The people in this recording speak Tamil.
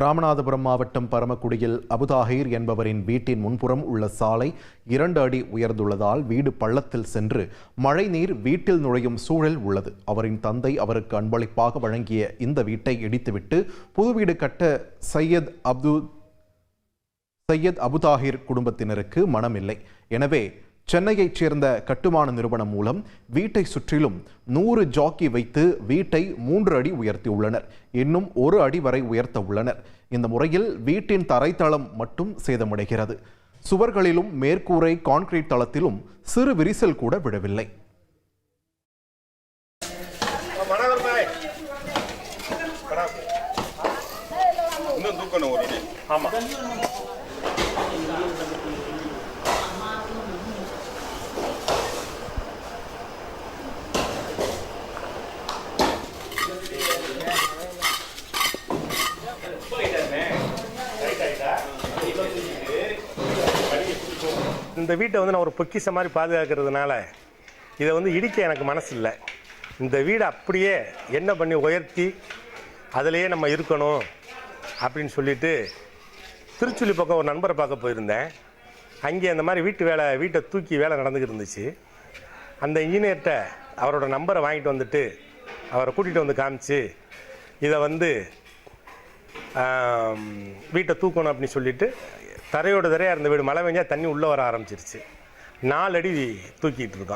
ராமநாதபுரம் மாவட்டம் பரமக்குடியில் அபுதாஹிர் என்பவரின் வீட்டின் முன்புறம் உள்ள சாலை இரண்டு அடி உயர்ந்துள்ளதால் வீடு பள்ளத்தில் சென்று மழைநீர் வீட்டில் நுழையும் சூழல் உள்ளது. அவரின் தந்தை அவருக்கு அன்பளிப்பாக வழங்கிய இந்த வீட்டை இடித்துவிட்டு புது வீடு கட்ட சையத் அப்து சையத் அபுதாஹிர் குடும்பத்தினருக்கு மனமில்லை. எனவே சென்னையைச் சேர்ந்த கட்டுமான நிறுவனம் மூலம் வீட்டை சுற்றிலும் நூறு ஜாக்கி வைத்து வீட்டை மூன்று அடி உயர்த்தியுள்ளனர். இன்னும் ஒரு அடி வரை உயர்த்த உள்ளனர். இந்த முறையில் வீட்டின் தரைத்தளம் மட்டும் சேதமடைகிறது. சுவர்களிலும் மேற்கூரை கான்கிரீட் தளத்திலும் சிறு விரிசல் கூட விடவில்லை ஆமாம் பாய் இன்னும் தூக்கணும் ஒரு அடி ஆமா இந்த வீட்டை வந்து நான் ஒரு பொக்கிச மாதிரி பாதுகாக்கிறதுனால இதை வந்து இடிக்க எனக்கு மனசு இல்லை இந்த வீடை அப்படியே என்ன பண்ணி உயர்த்தி அதிலேயே நம்ம இருக்கணும் அப்படின்னு சொல்லிட்டு திருச்சுழி பக்கம் ஒரு நண்பரை பார்க்க போயிருந்தேன். அங்கே அந்த மாதிரி வீட்டு வேலை வீட்டை தூக்கி வேலை நடந்துக்கிட்டு இருந்துச்சு. அந்த இன்ஜினியர்கிட்ட அவரோட நம்பரை வாங்கிட்டு வந்துட்டு அவரை கூட்டிகிட்டு வந்து காமிச்சு இதை வந்து வீட்டை தூக்கணும் அப்படின்னு சொல்லிட்டு தரையோட தரையாக இருந்த வீடு மழை பெஞ்சால் தண்ணி உள்ளே வர ஆரம்பிச்சிருச்சு. நாலடி தூக்கிட்டு இருக்கான்.